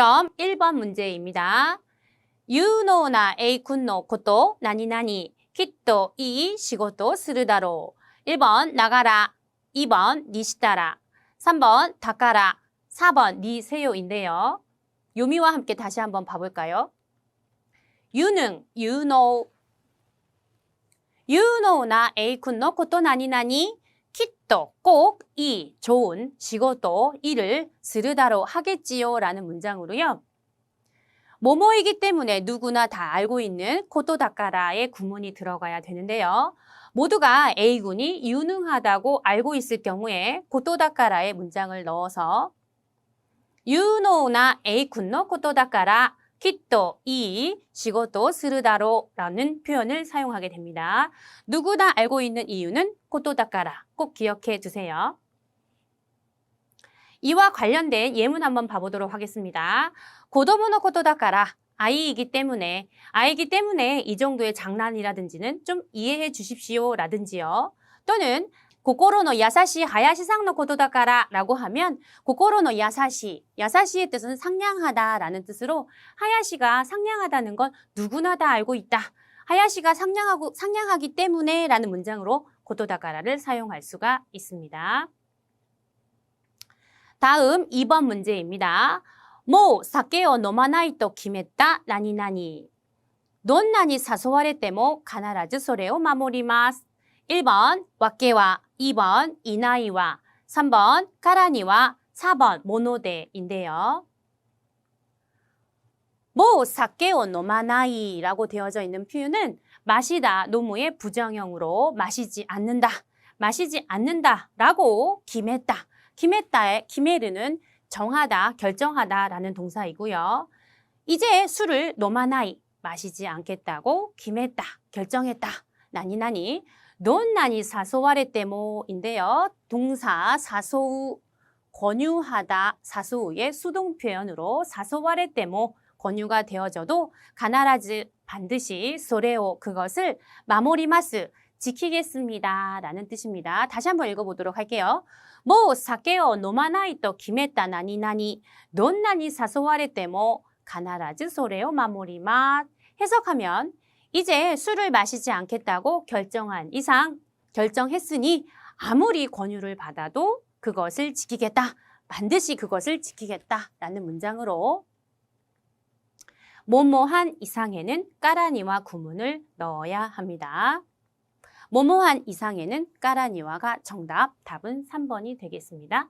그럼 1번 문제입니다. You know 나 A kun no koto 나니 나니 kitto 이 시고토 스르다로 1번 나가라 2번 니시다라 3번 다카라 4번 니세요인데요. 요미와 함께 다시 한번 봐볼까요? 유능, you know you know 나 A kun no koto 나니 나니 kitto 꼭이 좋은 시고토 일을 스르다로 하겠지요 라는 문장으로요. 모모이기 때문에 누구나 다 알고 있는 코토다카라의 구문이 들어가야 되는데요. 모두가 A군이 유능하다고 알고 있을 경우에 코토다카라의 문장을 넣어서 유노나 A군노 코토다카라 키토 이 시고토 스르다로 라는 표현을 사용하게 됩니다. 누구나 알고 있는 이유는 코토다카라 꼭 기억해 두세요. 이와 관련된 예문 한번 봐보도록 하겠습니다. 고도모노 코토다카라 아이이기 때문에 아이기 때문에 이 정도의 장난이라든지는 좀 이해해 주십시오 라든지요. 또는 고코로노 야사시 하야시상노 코토다카라 라고 하면 고코로노 야사시 야사시의 뜻은 상냥하다라는 뜻으로 하야시가 상냥하다는 건 누구나 다 알고 있다. 하야시가 상냥하고 상냥하기 때문에 라는 문장으로 코토다카라를 사용할 수가 있습니다. 다음 2번 문제입니다. 모 사케오 노마나이 또 기메타 나니나니. どんなに誘われても必ずそれを守ります. 1번 와케와 2번 이나이와 3번 카라니와 4번 모노데인데요. 모 사케오 노마나이라고 되어져 있는 표현은 마시다 노무의 부정형으로 마시지 않는다. 마시지 않는다라고 김했다. 김했다의 김해르는 정하다, 결정하다라는 동사이고요. 이제 술을 노마나이 마시지 않겠다고 김했다, 결정했다. 나니나니 논나니 사소와레테모인데요. 동사 사소우 권유하다 사소우의 수동 표현으로 사소와레테모 권유가 되어져도 가나라즈 반드시 소레오 그것을 마모리마스 지키겠습니다. 라는 뜻입니다. 다시 한번 읽어보도록 할게요. 뭐 사케오 노마나이 또 김했다 나니나니 논나니 사소와레테모 가나라즈 소레오 마모리맛 해석하면 이제 술을 마시지 않겠다고 결정한 이상 결정했으니 아무리 권유를 받아도 그것을 지키겠다. 반드시 그것을 지키겠다. 라는 문장으로 뭐뭐한 이상에는 까라니와 구문을 넣어야 합니다. 뭐뭐한 이상에는 까라니와가 정답, 답은 3번이 되겠습니다.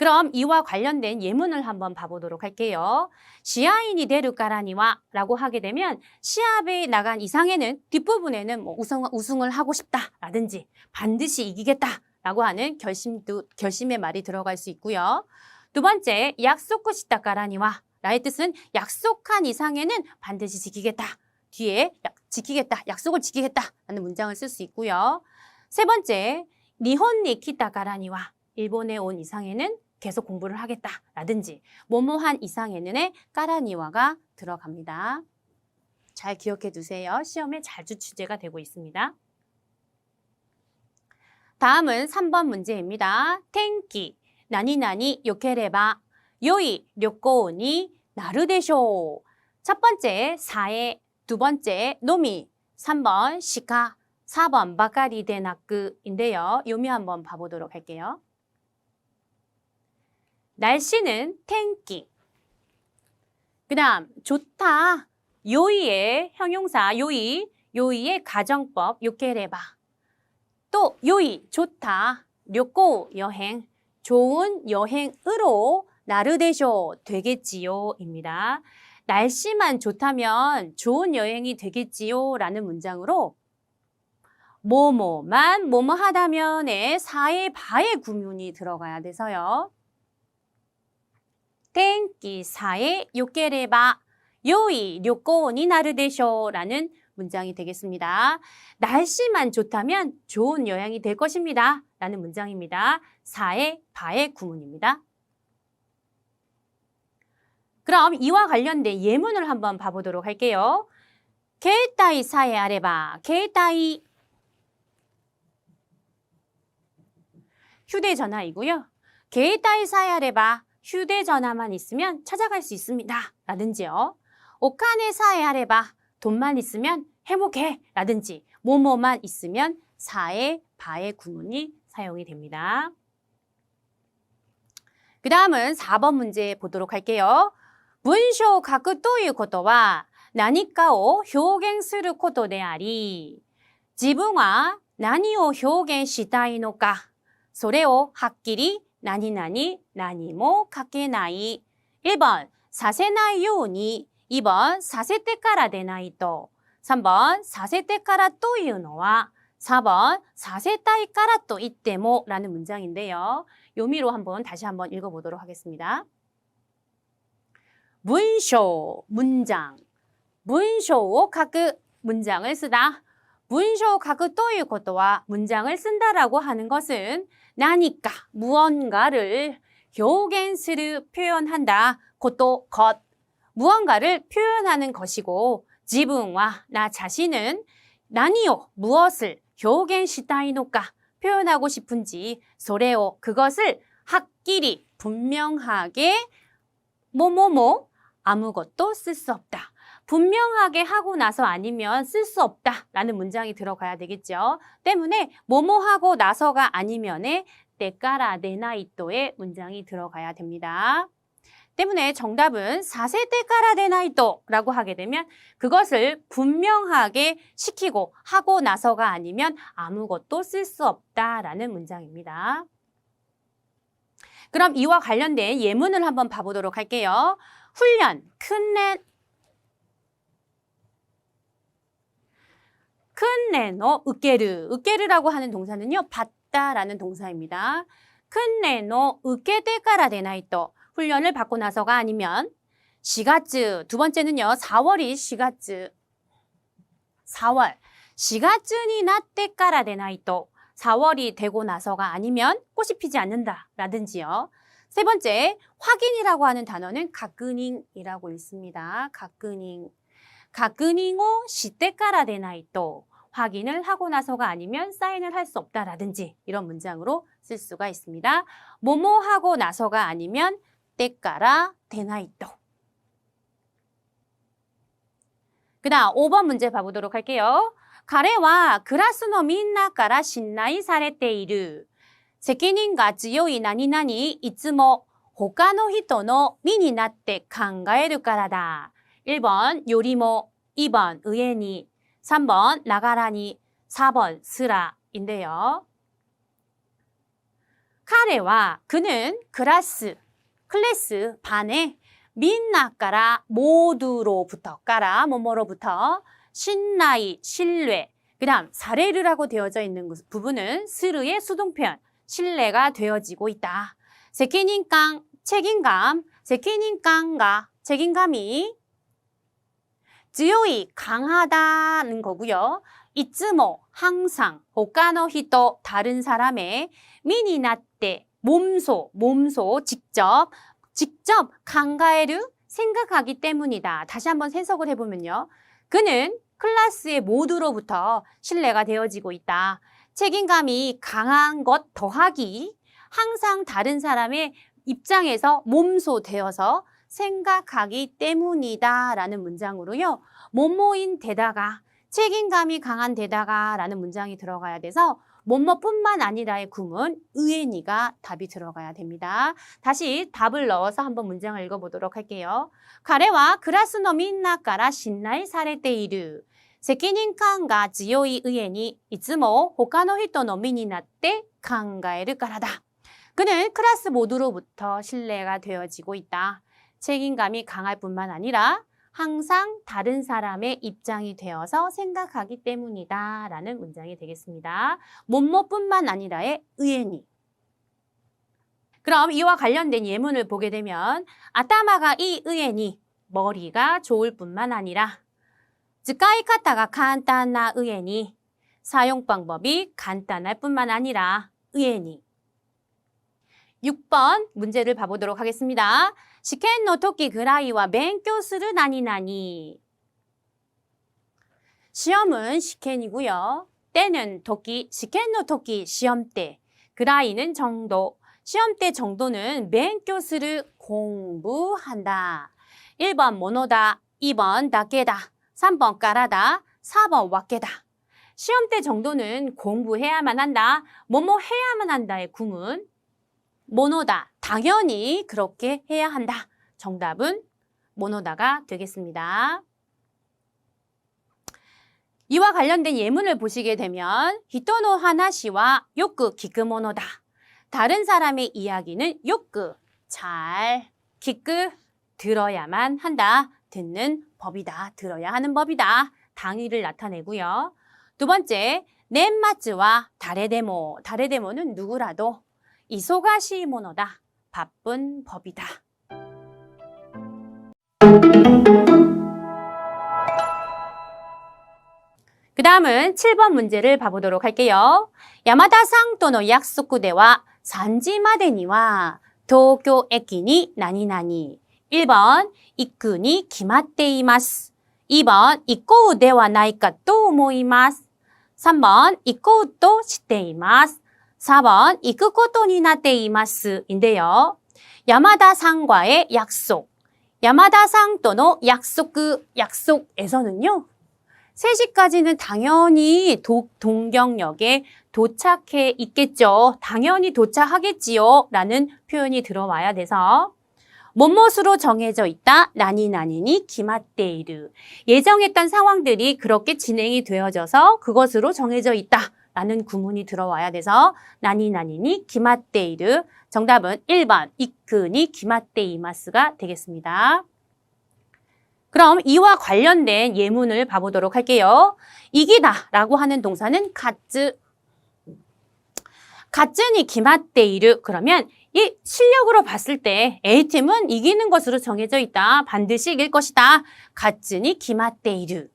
그럼 이와 관련된 예문을 한번 봐보도록 할게요. 시아인이 데르 까라니와 라고 하게 되면 시합에 나간 이상에는 뒷부분에는 뭐 우승, 우승을 하고 싶다 라든지 반드시 이기겠다 라고 하는 결심도, 결심의 말이 들어갈 수 있고요. 두 번째, 약속고 싶다 까라니와 라의 뜻은 약속한 이상에는 반드시 지키겠다. 뒤에 약, 지키겠다, 약속을 지키겠다 라는 문장을 쓸 수 있고요. 세 번째, 니혼 니 키타가라니와 일본에 온 이상에는 계속 공부를 하겠다 라든지 뭐뭐한 이상에는의 까라니와가 들어갑니다. 잘 기억해 두세요. 시험에 자주 출제가 되고 있습니다. 다음은 3번 문제입니다. 텐키, 나니나니 요케레바, 요이, 료코니, 나르데쇼. 첫 번째, 사에, 두 번째, 노미, 3번, 시카, 4번, 바카리 데나크인데요. 요미 한번 봐보도록 할게요. 날씨는 텐키. 그 다음, 좋다. 요이의 형용사, 요이, 요이의 가정법, 요케레바. 또, 요이, 좋다. 료고, 여행. 좋은 여행으로 나르데쇼 되겠지요. 입니다. 날씨만 좋다면 좋은 여행이 되겠지요. 라는 문장으로 뭐뭐만 뭐뭐 하다면에 사의 바의 구문이 들어가야 돼서요. 나르데쇼라는 문장이 되겠습니다. 날씨만 좋다면 좋은 여행이 될 것입니다. 라는 문장입니다. 사의 바의 구문입니다. 그럼 이와 관련된 예문을 한번 봐보도록 할게요. 케이타이 사에 아레바 케이타이 휴대전화이고요. 케이타이 사에 아레바 휴대전화만 있으면 찾아갈 수 있습니다. 라든지요. 오카네 사에 하레바 돈만 있으면 해보게 라든지 뭐뭐만 있으면 사에 바의 구문이 사용이 됩니다. 그 다음은 4번 문제 보도록 할게요. 문쇼 가크 또유 것도와 나니까を 表現することであり、自分は何を表現したいのか、それをはっきり 나니나니 나니모 뭐, 가게 나이. 1번 사세나이요니. 2번 사세때까라데나이또. 3번 사세때까라또이유노와. 4번 사세따이까라또 이때모라는 뭐, 문장인데요. 요미로 한번 다시 한번 읽어보도록 하겠습니다. 문쇼 문장. 문쇼 가그 문장을 쓰다. 문쇼 가그 또이 것도와 문장을 쓴다라고 하는 것은 나니까 무언가를 요겐스르 표현한다. 그것도 것 무언가를 표현하는 것이고 지붕과 나 자신은 나니요 무엇을 요겐시다이노까 표현하고 싶은지 소레오 그것을 학끼리 분명하게 뭐뭐뭐 아무것도 쓸 수 없다. 분명하게 하고 나서 아니면 쓸 수 없다라는 문장이 들어가야 되겠죠. 때문에 뭐뭐 하고 나서가 아니면에 때까라 네나이또의 문장이 들어가야 됩니다. 때문에 정답은 사세때까라 데나이또라고 하게 되면 그것을 분명하게 시키고 하고 나서가 아니면 아무것도 쓸 수 없다라는 문장입니다. 그럼 이와 관련된 예문을 한번 봐보도록 할게요. 훈련, 큰내, 큰내노, 으깨르. 으깨르라고 하는 동사는요, 받다라는 동사입니다. 큰내노, 으깨때까라 데나이또. 훈련을 받고 나서가 아니면 시가츠. 두 번째는요 4월이 시가츠. 4월. 시가츠니 나때까라 데나이또 4월이 되고 나서가 아니면 꽃이 피지 않는다 라든지요. 세 번째 확인이라고 하는 단어는 가끄닝이라고 있습니다. 가끄닝. 가끄닝오 시때까라 데나이또 확인을 하고 나서가 아니면 사인을 할 수 없다라든지 이런 문장으로 쓸 수가 있습니다 뭐뭐 하고 나서가 아니면 때까라 데나이또. 그 다음 5번 문제 봐보도록 할게요. 가레와 그라스노 민나까라 신나이 사레테이르. 責任が強い何々いつも他の人の身になって考えるからだ. 1번 요리모, 2번 의엔이, 3번 나가라니, 4번 스라인데요. 카레와 그는 클래스, 클래스 반에 민나까라 모두로부터 까라 뭐뭐로부터 신나이 신뢰 그 다음 사례르라고 되어져 있는 그 부분은 스르의 수동표현 신뢰가 되어지고 있다. 세키닌깡 책임감 세키닌깡가 책임감이 즈요이 강하다는 거고요. 이츠모 항상 호카노 히토 다른 사람의 미니나떼 몸소 몸소 직접 직접 강가에르 생각하기 때문이다. 다시 한번 해석을 해보면요. 그는 클래스의 모두로부터 신뢰가 되어지고 있다. 책임감이 강한 것 더하기 항상 다른 사람의 입장에서 몸소 되어서 생각하기 때문이다 라는 문장으로요. 뭐뭐인 데다가 책임감이 강한 데다가 라는 문장이 들어가야 돼서 뭐뭐뿐만 아니라의 구문 의엔이가 답이 들어가야 됩니다. 다시 답을 넣어서 한번 문장을 읽어보도록 할게요. 가레와 그라스노 민나까라 신나이 사레테이르 責任感が強い上にいつも他の人の身になって考えるからだ. 그는 클래스 모두로부터 신뢰가 되어지고 있다. 책임감이 강할 뿐만 아니라 항상 다른 사람의 입장이 되어서 생각하기 때문이다 라는 문장이 되겠습니다. 뭐뭐뿐만 아니라의 의애니 그럼 이와 관련된 예문을 보게 되면 아타마가 이 의애니 머리가 좋을 뿐만 아니라 즈카이카타가 간단한 의애니 사용 방법이 간단할 뿐만 아니라 의애니 6번 문제를 봐보도록 하겠습니다. 試験の時ぐらいは勉強する何々. 시험은 시켄이고요. 때는 토끼, 시켄노 토끼 시험 때. 그라이는 정도, 시험 때 정도는 맹교수를 공부한다. 1번 모노다, 2번 다케다, 3번 까라다, 4번 와케다. 시험 때 정도는 공부해야만 한다. 뭐뭐 해야만 한다의 구문. 모노다. 당연히 그렇게 해야 한다. 정답은 모노다가 되겠습니다. 이와 관련된 예문을 보시게 되면 히토노 하나시와 요크 기크모노다. 다른 사람의 이야기는 요크 잘 기크 들어야만 한다. 듣는 법이다. 들어야 하는 법이다. 당위를 나타내고요. 두 번째, 넷마츠와 다레데모. 다레데모는 누구라도 이소가시 모노다. 바쁜 법이다. 그 다음은 7번 문제를 봐보도록 할게요. 야마다상 또노 약속대와 산지마데니와 도쿄 에키니 나니나니 1번 이쿠니 기마테이마스 2번 이코우 데와 나이까 또 오모이마스 3번 이코우 또 시테이마스 4번 이쿠코토니 나테이마스 인데요. 야마다 상과의 약속 야마다 상 또노 약속 그 약속에서는요. 3시까지는 당연히 도, 동경역에 도착해 있겠죠. 당연히 도착하겠지요. 라는 표현이 들어와야 돼서 못못으로 정해져 있다. 나니나니니 기마테이르. 예정했던 상황들이 그렇게 진행이 되어져서 그것으로 정해져 있다. 라는 구문이 들어와야 돼서 나니나니니 기마테이르. 정답은 1번 이크니 기마테이마스가 되겠습니다. 그럼 이와 관련된 예문을 봐보도록 할게요. 이기다 라고 하는 동사는 가츠. 가츠니 기마테이르 그러면 이 실력으로 봤을 때 A팀은 이기는 것으로 정해져 있다. 반드시 이길 것이다. 가츠니 기마테이르.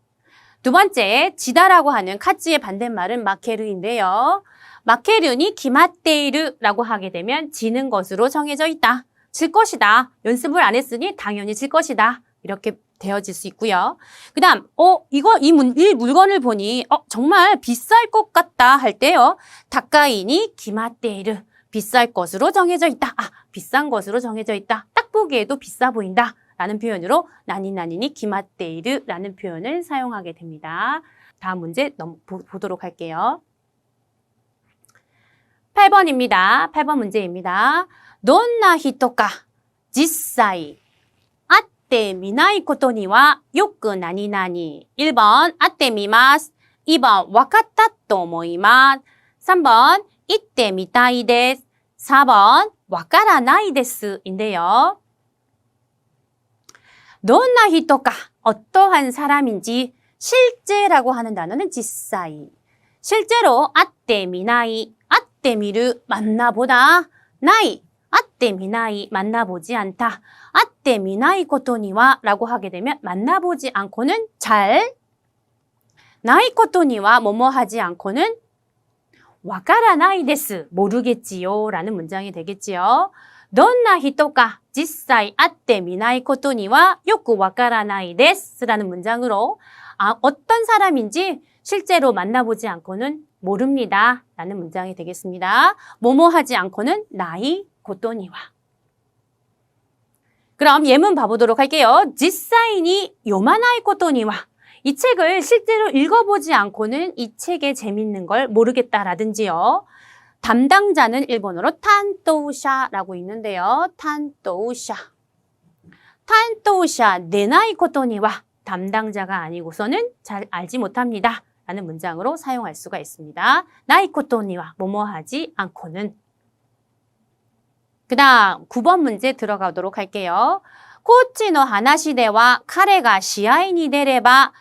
두 번째, 지다라고 하는 카츠의 반대말은 마케르인데요. 마케르니 기마테이르라고 하게 되면 지는 것으로 정해져 있다. 질 것이다. 연습을 안 했으니 당연히 질 것이다. 이렇게 되어질 수 있고요. 그 다음, 어, 이거, 이, 문, 이 물건을 보니, 어, 정말 비쌀 것 같다 할 때요. 다카이니 기마테이르. 비쌀 것으로 정해져 있다. 아, 비싼 것으로 정해져 있다. 딱 보기에도 비싸 보인다. 라는 표현으로 나니나니니 기마테이르 라는 표현을 사용하게 됩니다. 다음 문제 넘, 보, 보도록 할게요. 8번입니다. 8번 문제입니다. どんな人か実際会ってみないことにはよく何々 1번 会ってみます。2번 分かったと思います。3번 行ってみたいです。4번 わからないです인데요. どんな人か 어떠한 사람인지 실제라고 하는 단어는実際. 실제로 会ってみない, 会ってみる 만나보다, ない, 会ってみない, 만나보지 않다. 会ってみないことには라고 하게 되면 만나보지 않고는 잘, ないことには 뭐뭐 하지 않고는 わからないです. 모르겠지요. 라는 문장이 되겠지요. どんな人か実際会ってみないことにはよくわからないです. 라는 문장으로 아, 어떤 사람인지 실제로 만나보지 않고는 모릅니다. 라는 문장이 되겠습니다. 뭐뭐 하지 않고는 나이 고토니와. 그럼 예문 봐보도록 할게요.実際に 요만하이 고토니와. 이 책을 실제로 읽어보지 않고는 이 책의 재밌는 걸 모르겠다라든지요. 담당자는 일본어로 탄토샤라고 있는데요. 탄토샤. 탄토샤 내나이 코토니와 담당자가 아니고서는 잘 알지 못합니다. 라는 문장으로 사용할 수가 있습니다. 나이 코토니와 뭐뭐하지 않고는 그 다음 9번 문제 들어가도록 할게요. 코치노 하나시대와 카레가 시아이니 되레바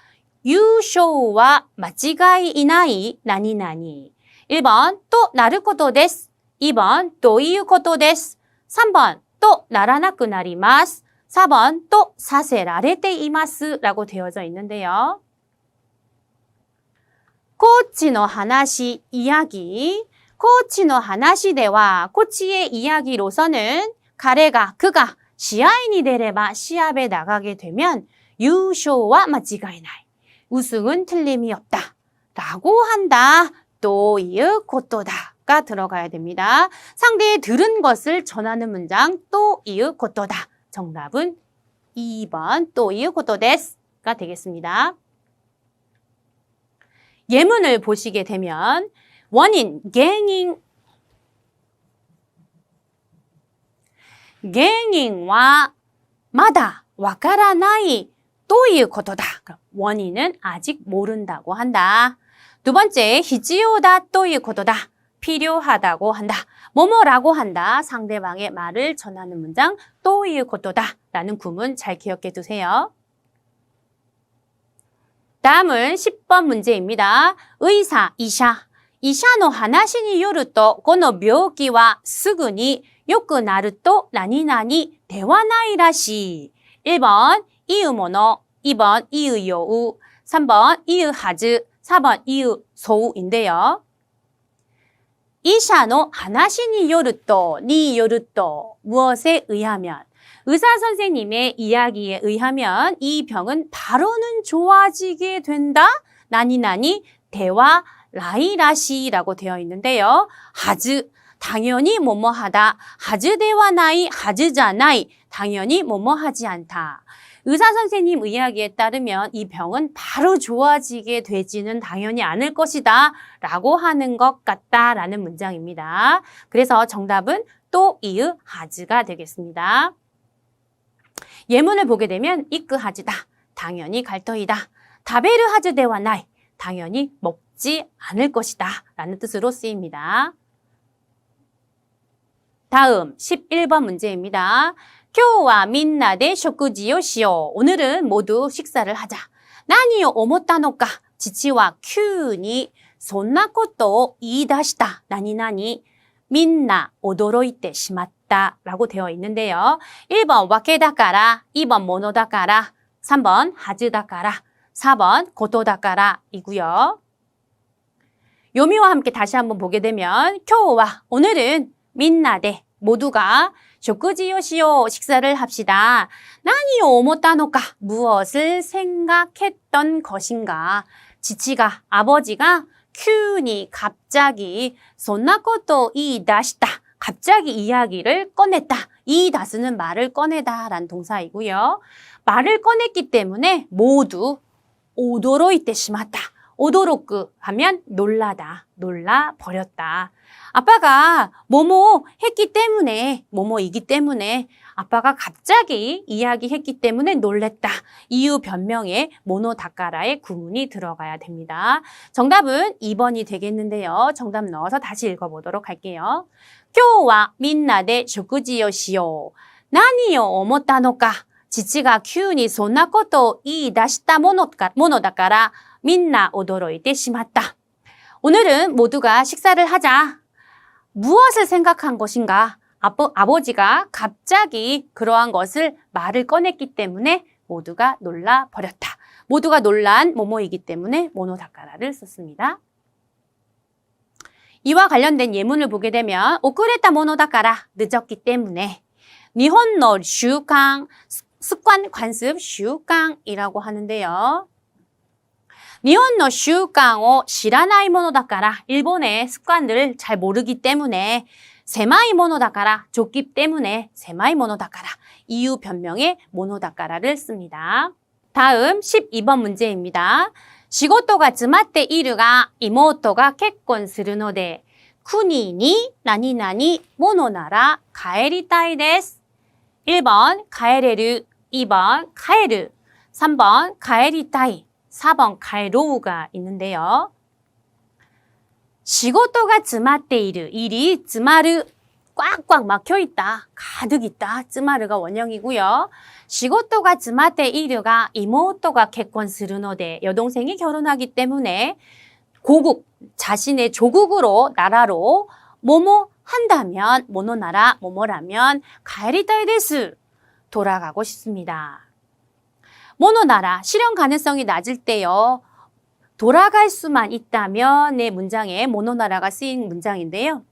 유쇼와 마치가이 이나이 나니나니 1번 또 나르코도 데스. 2번 또 이유코도 데스. 3번 또 나라나쿠나리마스. 4번 또 사세라레테 이마스 라고 되어져 있는데요. 코치노 하나시 이야기. 코치노 하나시대와 코치의 이야기로서는 가레가 그가 시아인이 되레바 시합에 나가게 되면 유쇼와 마지가이나이. 우승은 틀림이 없다. 라고 한다. 또 이의 고토다 가 들어가야 됩니다. 상대의 들은 것을 전하는 문장 또 이으 고토다. 정답은 2번 또 이으 고토 데스가 되겠습니다. 예문을 보시게 되면 원인, 갱인, 갱인와 마다 와카라나이 또이의 것도다. 원인은 아직 모른다고 한다. 두 번째, 히지오다 또이 고도다. 필요하다고 한다. 뭐뭐라고 한다. 상대방의 말을 전하는 문장 또이 고도다. 라는 구문 잘 기억해 두세요. 다음은 10번 문제입니다. 의사, 이샤. 이샤노 하나시니 요르또, 고노 묘기와 스그니 요크 나르또 라니나니 대화나이라시. 1번, 이의모노 2번, 이의요우 3번, 이의하즈 4번, 이의 소우인데요. 이샤노 하나시니 요르또, 니 요르또, 무엇에 의하면, 의사 선생님의 이야기에 의하면 이 병은 바로는 좋아지게 된다? 나니나니 대화 라이라시라고 되어 있는데요. 하즈, 당연히 뭐뭐하다. 하즈 대화 나이, 하즈자 나이, 당연히 뭐뭐하지 않다. 의사 선생님 이야기에 따르면 이 병은 바로 좋아지게 되지는 당연히 않을 것이다. 라고 하는 것 같다라는 문장입니다. 그래서 정답은 또 이으 하즈가 되겠습니다. 예문을 보게 되면 이끄 하즈다. 당연히 갈터이다. 다베르 하즈 대와 나이. 당연히 먹지 않을 것이다. 라는 뜻으로 쓰입니다. 다음 11번 문제입니다. 교와 민나데 쇼쿠지요 시오. 오늘은 모두 식사를 하자. 나니요 오모타노까. 지치와 큐니 이다시다. 나니나니 민나 오도로이테 시마다. 라고 되어 있는데요. 1번 와케다까라, 2번 모노다까라, 3번 하즈다까라, 4번 고토다까라 이고요. 요미와 함께 다시 한번 보게 되면 교와 오늘은 민나데 모두가 쇼쿠지요시요 식사를 합시다. 오모타노까 무엇을 생각했던 것인가? 지치가 아버지가 큐니 갑자기 이다시다. 갑자기 이야기를 꺼냈다. 이 다스는 말을 꺼내다라는 동사이고요. 말을 꺼냈기 때문에 모두 오도로이때 심았다. 오도로크 하면 놀라다, 놀라 버렸다. 아빠가 뭐뭐 했기 때문에, 뭐뭐이기 때문에 아빠가 갑자기 이야기했기 때문에 놀랬다. 이유 변명에 모노다카라의 구문이 들어가야 됩니다. 정답은 2번이 되겠는데요. 정답 넣어서 다시 읽어보도록 할게요. 今日はみんなで食事をしよう。何を思ったのか。父が急にそんなことを言い出したものかものだから、 민나 오도로이데 심았다. 오늘은 모두가 식사를 하자. 무엇을 생각한 것인가? 아버, 아버지가 갑자기 그러한 것을 말을 꺼냈기 때문에 모두가 놀라 버렸다. 모두가 놀란 모모이기 때문에 모노다카라를 썼습니다. 이와 관련된 예문을 보게 되면 오쿠레타 모노다카라 늦었기 때문에 니혼노 슈캉 습관 관습 슈캉이라고 하는데요. 니혼노 슈강を 知らない 모노다카라 일본의 습관들을 잘 모르기 때문에 세마이 모노다카라 좁기 때문에 세마이 모노다카라 이유 변명에 모노다카라를 씁니다. 다음 12번 문제입니다. 仕事が詰まっているが妹が結婚するので国に何々ものなら帰りたいです. 1번 가에레르, 2번 가에르, 3번 가에리타이, 4번 가에로우가 있는데요. 仕事が詰まっている 일이 詰まる 꽉꽉 막혀 있다. 가득 있다. 詰まる가 원형이고요. 仕事が詰まっているが 이모토가結婚するので 여동생이 결혼하기 때문에 고국 자신의 조국으로 나라로 뭐뭐 한다면 모노나라 뭐뭐라면 가에리타이 데스 돌아가고 싶습니다. 모노나라 실현 가능성이 낮을 때요. 돌아갈 수만 있다면 내 문장에 모노나라가 쓰인 문장인데요.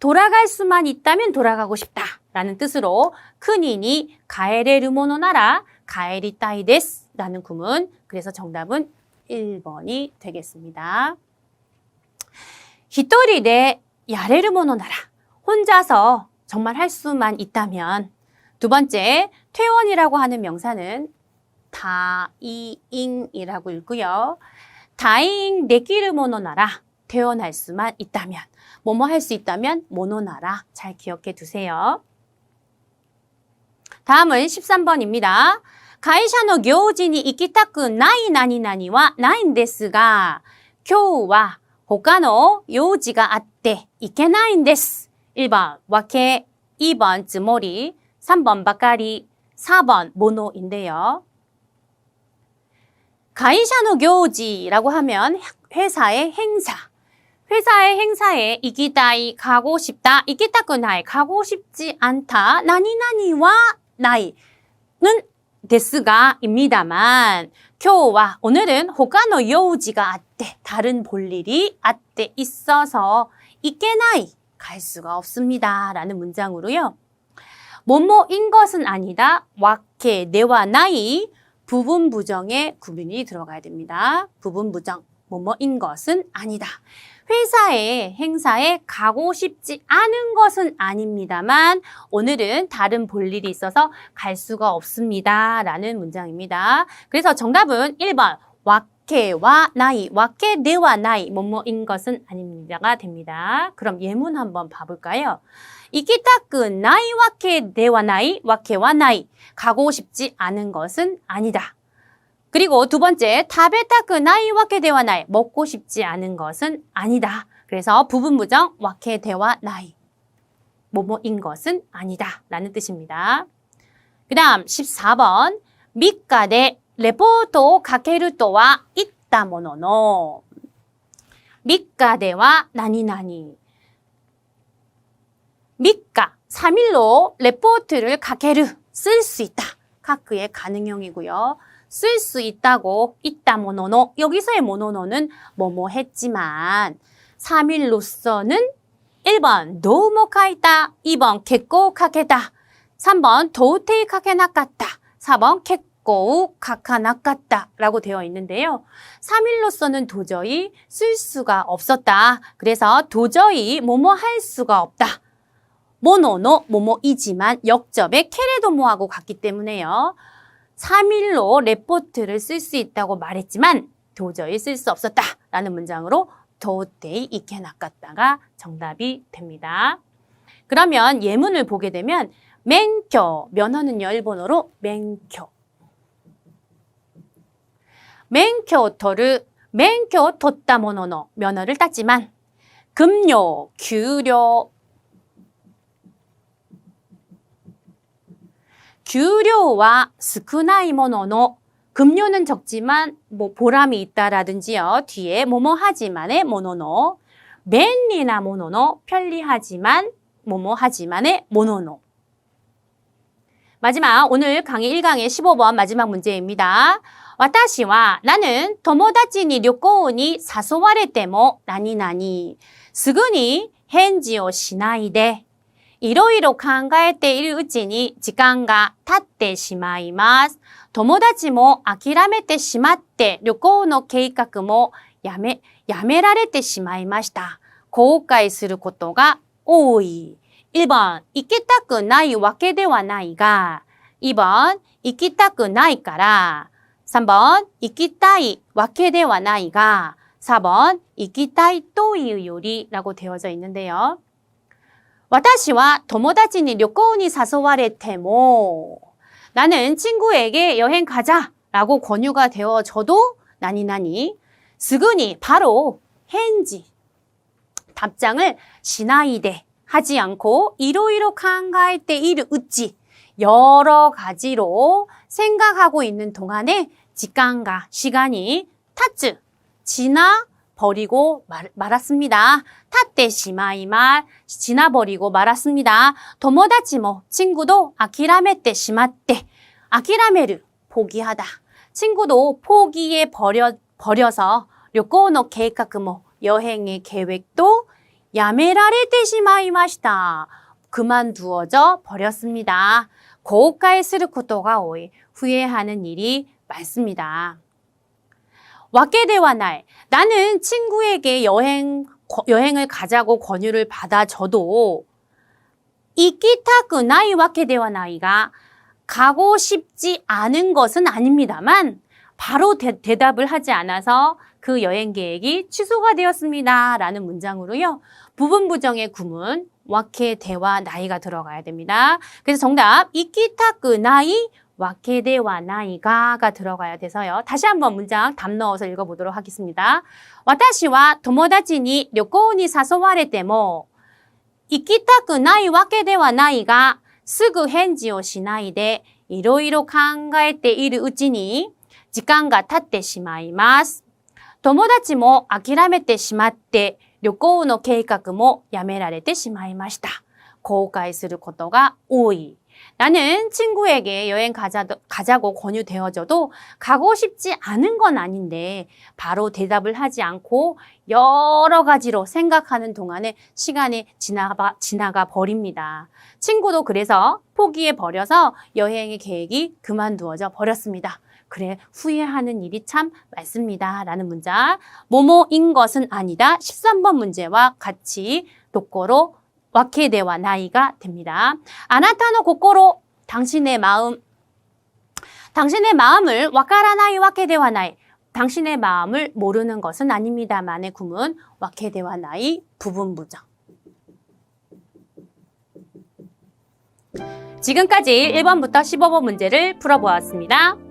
돌아갈 수만 있다면 돌아가고 싶다 라는 뜻으로 큰인이 가에레 르모노나라 가에리 따이데스 라는 구문 그래서 정답은 1번이 되겠습니다. 히토리데 야레르모노나라 혼자서 정말 할 수만 있다면 두 번째 퇴원이라고 하는 명사는 다이잉이라고 읽고요. 다잉 네기르 모노나라. 퇴원할 수만 있다면. 뭐뭐 할 수 있다면 모노나라. 잘 기억해 두세요. 다음은 13번입니다. 会社の行事に行きたくない何々はないんですが、今日は他の用事があって行けないんです。1번, わけ 2번, つもり 3번, ばかり 4번, 모노인데요. 会社の行事라고 하면 회사의 행사. 회사의 행사에 이기다이 가고 싶다, 이기다쿠나이 가고 싶지 않다, 나니나니와 나이는 데스가입니다만, 今日は 오늘은 호가노 요우지가 아때 다른 볼 일이 아때 있어서 이케나이 갈 수가 없습니다. 라는 문장으로요. 뭐뭐인 것은 아니다. 와케 네와 나이 부분 부정의 구분이 들어가야 됩니다. 부분 부정 뭐뭐인 것은 아니다. 회사에 행사에 가고 싶지 않은 것은 아닙니다만 오늘은 다른 볼 일이 있어서 갈 수가 없습니다. 라는 문장입니다. 그래서 정답은 1번 와케와 나이, 와케 네와 나이 뭐뭐인 것은 아닙니다가 됩니다. 그럼 예문 한번 봐볼까요? 이기타크 나이 와케 네와 나이, 와케와 나이 가고 싶지 않은 것은 아니다. 그리고 두 번째, 타베타크 나이 와케 대와 나이 먹고 싶지 않은 것은 아니다. 그래서 부분 부정 와케 대와 나이 뭐뭐인 것은 아니다 라는 뜻입니다. 그 다음 14번 미카데 레포토 가케르토와 있다 모노노 미카데와 나니나니 미카 3일로 레포트를 가케르 쓸 수 있다. 카크의 가능형이고요. 쓸 수 있다고 있다 모노노 여기서의 모노노는 뭐뭐 했지만 3일로서는 1번 노모 카이다 2번 켓고 카케다 3번 도우테이 카케나까다 4번 켓고우 카카나까다 라고 되어 있는데요 3일로서는 도저히 쓸 수가 없었다 그래서 도저히 뭐뭐 할 수가 없다 모노노 뭐뭐이지만 역접에 케레도모하고 같기 때문에요 3일로 레포트를 쓸 수 있다고 말했지만 도저히 쓸 수 없었다 라는 문장으로 도테이 이케나까다가 정답이 됩니다. 그러면 예문을 보게 되면 맹켜 면허는요 일본어로 맹켜 맹켜토를 맹켜 뒀다 모노노 면허를 땄지만 금요 규료 규료와 少ないものの 금료는 적지만 뭐 보람이 있다라든지요. 뒤에 뭐뭐 하지만의 모노노便利な 모노노 편리하지만 뭐뭐 하지만의 모노노 마지막 오늘 강의 1강의 15번 마지막 문제입니다. 私は 나는 友達に旅行に誘われても何々すぐに返事をしないで いろいろ考えているうちに時間が経ってしまいます。友達も諦めてしまって旅行の計画もやめ、やめられてしまいました。後悔することが多い。1番、行きたくないわけではないが、2番、行きたくないから、3番、行きたいわけではないが、4번, 行きたいというより라고 되어져 있는데요. 私は友達に旅行に誘われても 나는 친구에게 여행 가자라고 권유가 되어져도 나니나니 스그니 바로 헨지 답장을 시나이데 하지 않고 이로이로 칸가할 때 이르 으찌 여러 가지로 생각하고 있는 동안에 직간과 시간이 타츠 지나 버리고 말, 말았습니다. 타떼 시마이말 지나버리고 말았습니다. 도모다치모 뭐, 친구도 아키라메때 시마때 아키라메르 포기하다. 친구도 포기해 버려 버려서 료코노 계획も 뭐, 여행의 계획도 야메라레떼 시마이마시다. 그만두어져 버렸습니다. 고가에 쓰르코토가 오이 후회하는 일이 많습니다. 와케데와 날 나는 친구에게 여행 거- 여행을 가자고 권유를 받아줘도 이키타크 나이 와케 대와 나이가 가고 싶지 않은 것은 아닙니다만 바로 대, 대답을 하지 않아서 그 여행 계획이 취소가 되었습니다. 라는 문장으로요. 부분 부정의 구문 와케 대와 나이가 들어가야 됩니다. 그래서 정답 이키타크 나이 와케 대와 나이가가 들어가야 돼서요. 다시 한번 문장 답 넣어서 읽어보도록 하겠습니다. 私は友達に旅行に誘われても行きたくないわけではないが、すぐ返事をしないで、いろいろ考えているうちに、時間が経ってしまいます。友達も諦めてしまって、旅行の計画もやめられてしまいました。後悔することが多い。 나는 친구에게 여행 가자, 가자고 권유되어져도 가고 싶지 않은 건 아닌데 바로 대답을 하지 않고 여러 가지로 생각하는 동안에 시간이 지나가, 지나가 버립니다. 친구도 그래서 포기해 버려서 여행의 계획이 그만두어져 버렸습니다. 그래, 후회하는 일이 참 많습니다. 라는 문장. 뭐뭐인 것은 아니다. 13번 문제와 같이 독거로 와케대와 나이가 됩니다. 아나타노 고코로 당신의 마음 당신의 마음을 와카라나이 와케대와 나이 당신의 마음을 모르는 것은 아닙니다만의 구문 와케대와 나이 부분 부정 지금까지 1번부터 15번 문제를 풀어보았습니다.